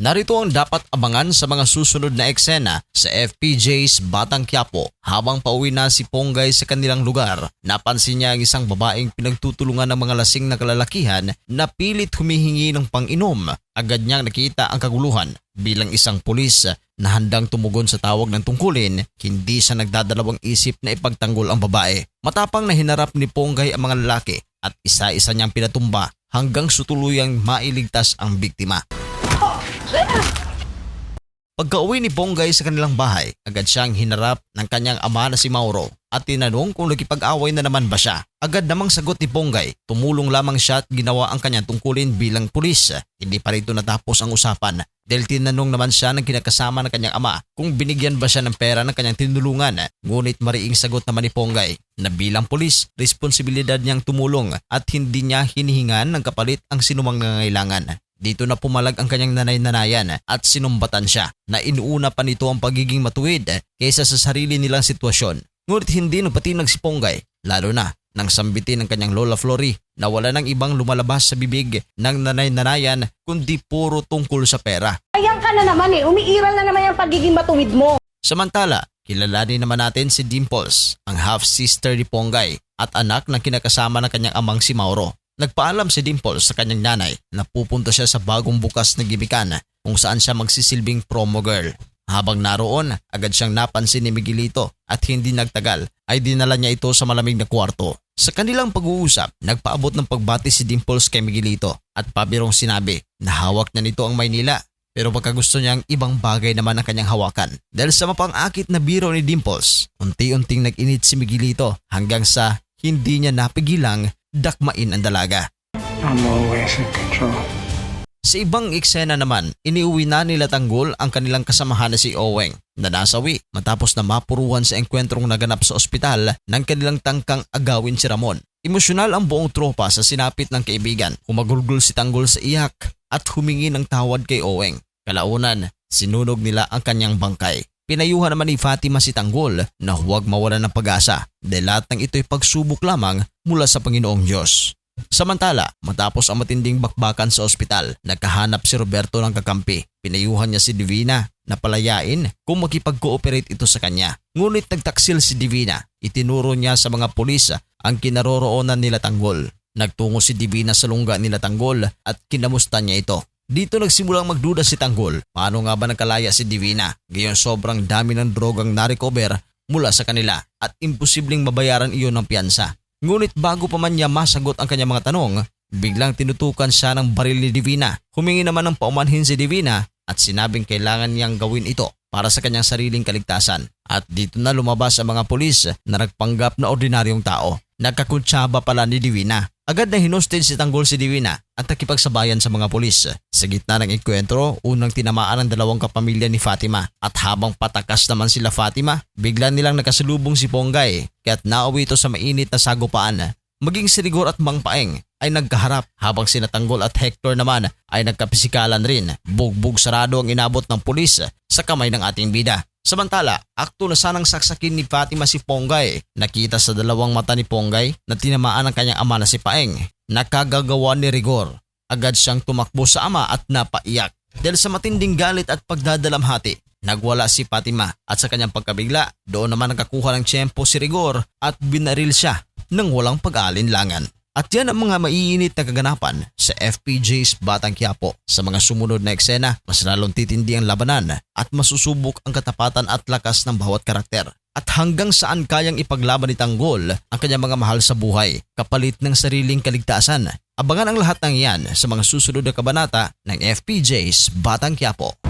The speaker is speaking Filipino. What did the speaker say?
Narito ang dapat abangan sa mga susunod na eksena sa FPJ's Batang Quiapo. Habang pauwi na si Ponggay sa kanilang lugar, napansin niya ang isang babaeng pinagtutulungan ng mga lasing na kalalakihan na pilit humihingi ng pang-inom. Agad niyang nakita ang kaguluhan bilang isang pulis na handang tumugon sa tawag ng tungkulin, hindi siya nagdadalawang isip na ipagtanggol ang babae. Matapang na hinarap ni Ponggay ang mga lalaki at isa-isa niyang pinatumba hanggang sutuluyang mailigtas ang biktima. Pagka-uwi ni Bonggay sa kanilang bahay, agad siyang hinarap ng kanyang ama na si Mauro at tinanong kung nakipag-away na naman ba siya. Agad namang sagot ni Bonggay, tumulong lamang siya at ginawa ang kanyang tungkulin bilang pulis. Hindi pa rito natapos ang usapan dahil tinanong naman siya ng kinakasama ng kanyang ama kung binigyan ba siya ng pera ng kanyang tinulungan. Ngunit mariing sagot naman ni Ponggay na bilang pulis, responsibilidad niyang tumulong at hindi niya hinihingan ng kapalit ang sinumang nangangailangan. Dito na pumalag ang kanyang nanay-nanayan at sinumbatan siya na inuuna pa nito ang pagiging matuwid kaysa sa sarili nilang sitwasyon. Ngunit hindi nagpatinag si Ponggay, lalo na nang sambitin ng kanyang Lola Flory na wala nang ibang lumalabas sa bibig ng nanay-nanayan kundi puro tungkol sa pera. Ayan ka na naman eh, umiiral na naman yung pagiging matuwid mo. Samantala, kilalanin naman natin si Dimples, ang half-sister ni Ponggay at anak ng kinakasama ng kanyang amang si Mauro. Nagpaalam si Dimples sa kanyang nanay na pupunta siya sa bagong bukas na gibikan kung saan siya magsisilbing promo girl. Habang naroon, agad siyang napansin ni Miguelito at hindi nagtagal ay dinala niya ito sa malamig na kwarto. Sa kanilang pag-uusap, nagpaabot ng pagbati si Dimples kay Miguelito at pabirong sinabi na hawak na nito ang Maynila pero baka gusto niyang ibang bagay naman ang kanyang hawakan. Dahil sa mapang-akit na biro ni Dimples, unti-unting nag-init si Miguelito hanggang sa hindi niya napigilang dakmain ang dalaga. I'm always in control. Sa ibang eksena naman, iniuwi na nila Tanggol ang kanilang kasamahan na si Oweng na nasawi matapos na mapuruhan sa engkwentrong naganap sa ospital ng kanilang tangkang agawin si Ramon. Emosyonal ang buong tropa sa sinapit ng kaibigan. Humagulgol si Tanggol sa iyak at humingi ng tawad kay Oweng. Kalaunan, sinunog nila ang kanyang bangkay. Pinayuhan naman ni Fatima si Tanggol na huwag mawala ng pag-asa dahil lahat ng ito'y pagsubok lamang mula sa Panginoong Diyos. Samantala, matapos ang matinding bakbakan sa ospital, nagkahanap si Roberto ng kakampi. Pinayuhan niya si Divina na palayain kung makipag-cooperate ito sa kanya. Ngunit nagtaksil si Divina. Itinuro niya sa mga pulis ang kinaroroonan nila Tanggol. Nagtungo si Divina sa lungga nila Tanggol at kinamusta niya ito. Dito nagsimulang magduda si Tanggol. Paano nga ba nagkalaya si Divina? Gayon sobrang dami ng drogang na-recover mula sa kanila at imposibleng mabayaran iyon ng piyansa. Ngunit bago pa man niya masagot ang kanyang mga tanong, biglang tinutukan siya ng baril ni Divina. Humingi naman ng paumanhin si Divina at sinabing kailangan niyang gawin ito para sa kanyang sariling kaligtasan. At dito na lumabas ang mga pulis na nagpanggap na ordinaryong tao. Nagkakuntsaba pala ni Divina. Agad na hinusted si Tanggol si Divina at nakipagsabayan sa mga pulis. Sa gitna ng enkwentro, unang tinamaan ang dalawang kapamilya ni Fatima at habang patakas naman sila Fatima, bigla nilang nakasalubong si Ponggay kaya't nauwi ito sa mainit na sagupaan. Maging si Rigor at Mang Paeng ay nagkaharap habang sina Tanggol at Hector naman ay nagkapisikalan rin. Bugbog sarado ang inabot ng pulis sa kamay ng ating bida. Samantala, akto na sanang saksakin ni Fatima si Ponggay. Nakita sa dalawang mata ni Ponggay na tinamaan ang kanyang ama na si Paeng. Nakagagawa ni Rigor. Agad siyang tumakbo sa ama at napaiyak. Dahil sa matinding galit at pagdadalamhati, nagwala si Fatima at sa kanyang pagkabigla, doon naman nakakuha ng tiyempo si Rigor at binaril siya ng walang pag-aalinlangan. At yan ang mga maiinit na kaganapan sa FPJ's Batang Quiapo. Sa mga sumunod na eksena, mas lalong titindi ang labanan at masusubok ang katapatan at lakas ng bawat karakter. At hanggang saan kayang ipaglaban ni Tanggol ang kanyang mga mahal sa buhay, kapalit ng sariling kaligtasan. Abangan ang lahat ng yan sa mga susunod na kabanata ng FPJ's Batang Quiapo.